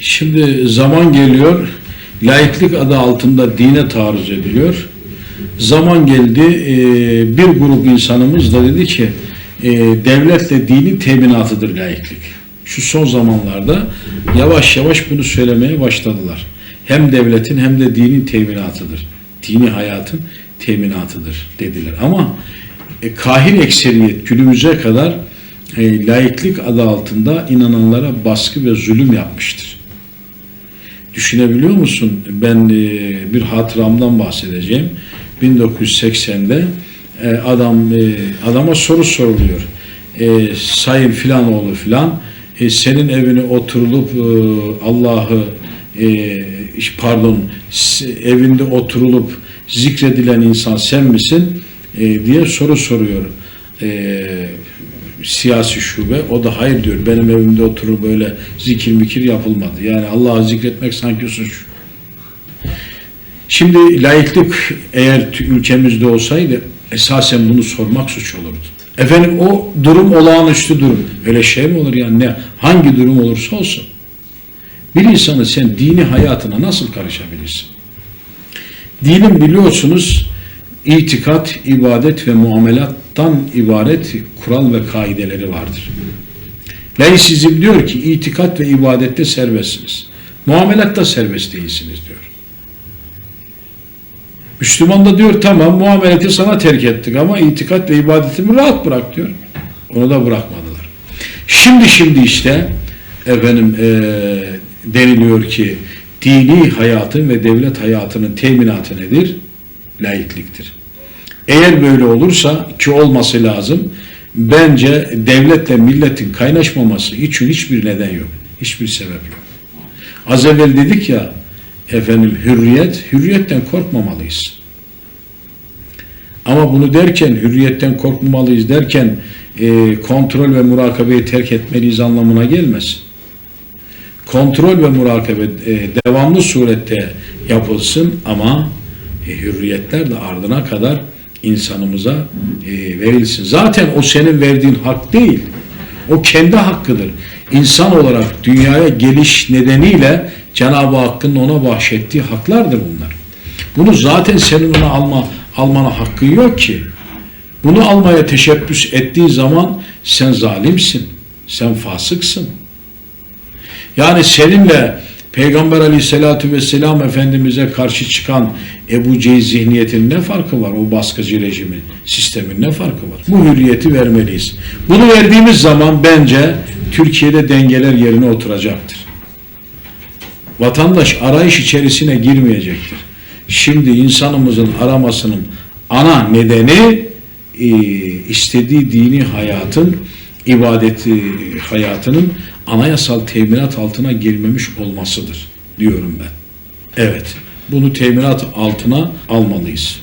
Şimdi zaman geliyor, laiklik adı altında dine taarruz ediliyor. Zaman geldi, e, bir grup insanımız da dedi ki, e, devletle dinin teminatıdır laiklik. Şu son zamanlarda yavaş yavaş bunu söylemeye başladılar. Hem devletin hem de dinin teminatıdır. Dini hayatın teminatıdır dediler. Ama e, kahir ekseriyet günümüze kadar e, laiklik adı altında inananlara baskı ve zulüm yapmıştır. Düşünebiliyor musun? Ben e, bir hatıramdan bahsedeceğim. 1980'de e, adam e, adama soru soruluyor. Sayın filan e, senin evine oturulup Allah'ı pardon evinde oturulup zikredilen insan sen misin diye soru soruyor. Siyasi şube. O da hayır diyor. Benim evimde oturup böyle zikir mikir yapılmadı. Yani Allah'ı zikretmek sanki suç. Şimdi laiklik eğer ülkemizde olsaydı esasen bunu sormak suç olurdu. Efendim o durum olağanüstü durum. Öyle şey mi olur yani ne hangi durum olursa olsun. Bir insanı sen dini hayatına nasıl karışabilirsin? Dinin biliyorsunuz itikat, ibadet ve muamelattan ibaret kural ve kaideleri vardır. Laisizm diyor ki itikat ve ibadette serbestsiniz. Muamelatta serbest değilsiniz diyor. Müslüman da diyor tamam muameleti sana terk ettik ama itikat ve ibadetimi rahat bırak diyor. Onu da bırakmadılar. Şimdi şimdi işte efendim eee, deniliyor ki dini hayatın ve devlet hayatının teminatı nedir? Laikliktir. Eğer böyle olursa ki olması lazım bence devletle milletin kaynaşmaması için hiçbir neden yok. Hiçbir sebep yok. Az evvel dedik ya efendim hürriyet, hürriyetten korkmamalıyız. Ama bunu derken hürriyetten korkmamalıyız derken e, kontrol ve murakabeyi terk etmeliyiz anlamına gelmez. Kontrol ve murakabe e, devamlı surette yapılsın ama e, hürriyetler de ardına kadar insanımıza e, verilsin. Zaten o senin verdiğin hak değil. O kendi hakkıdır. İnsan olarak dünyaya geliş nedeniyle Cenab-ı Hakk'ın ona bahşettiği haklardır bunlar. Bunu zaten senin ona alma almana hakkın yok ki. Bunu almaya teşebbüs ettiği zaman sen zalimsin. Sen fasıksın. Yani seninle Peygamber aleyhissalatü vesselam Efendimiz'e karşı çıkan Ebu Cehil zihniyetinin ne farkı var? O baskıcı rejimin, sistemin ne farkı var? Bu hürriyeti vermeliyiz. Bunu verdiğimiz zaman bence Türkiye'de dengeler yerine oturacaktır. Vatandaş arayış içerisine girmeyecektir. Şimdi insanımızın aramasının ana nedeni e, istediği dini hayatın, ibadeti hayatının anayasal teminat altına girmemiş olmasıdır diyorum ben. Evet, bunu teminat altına almalıyız.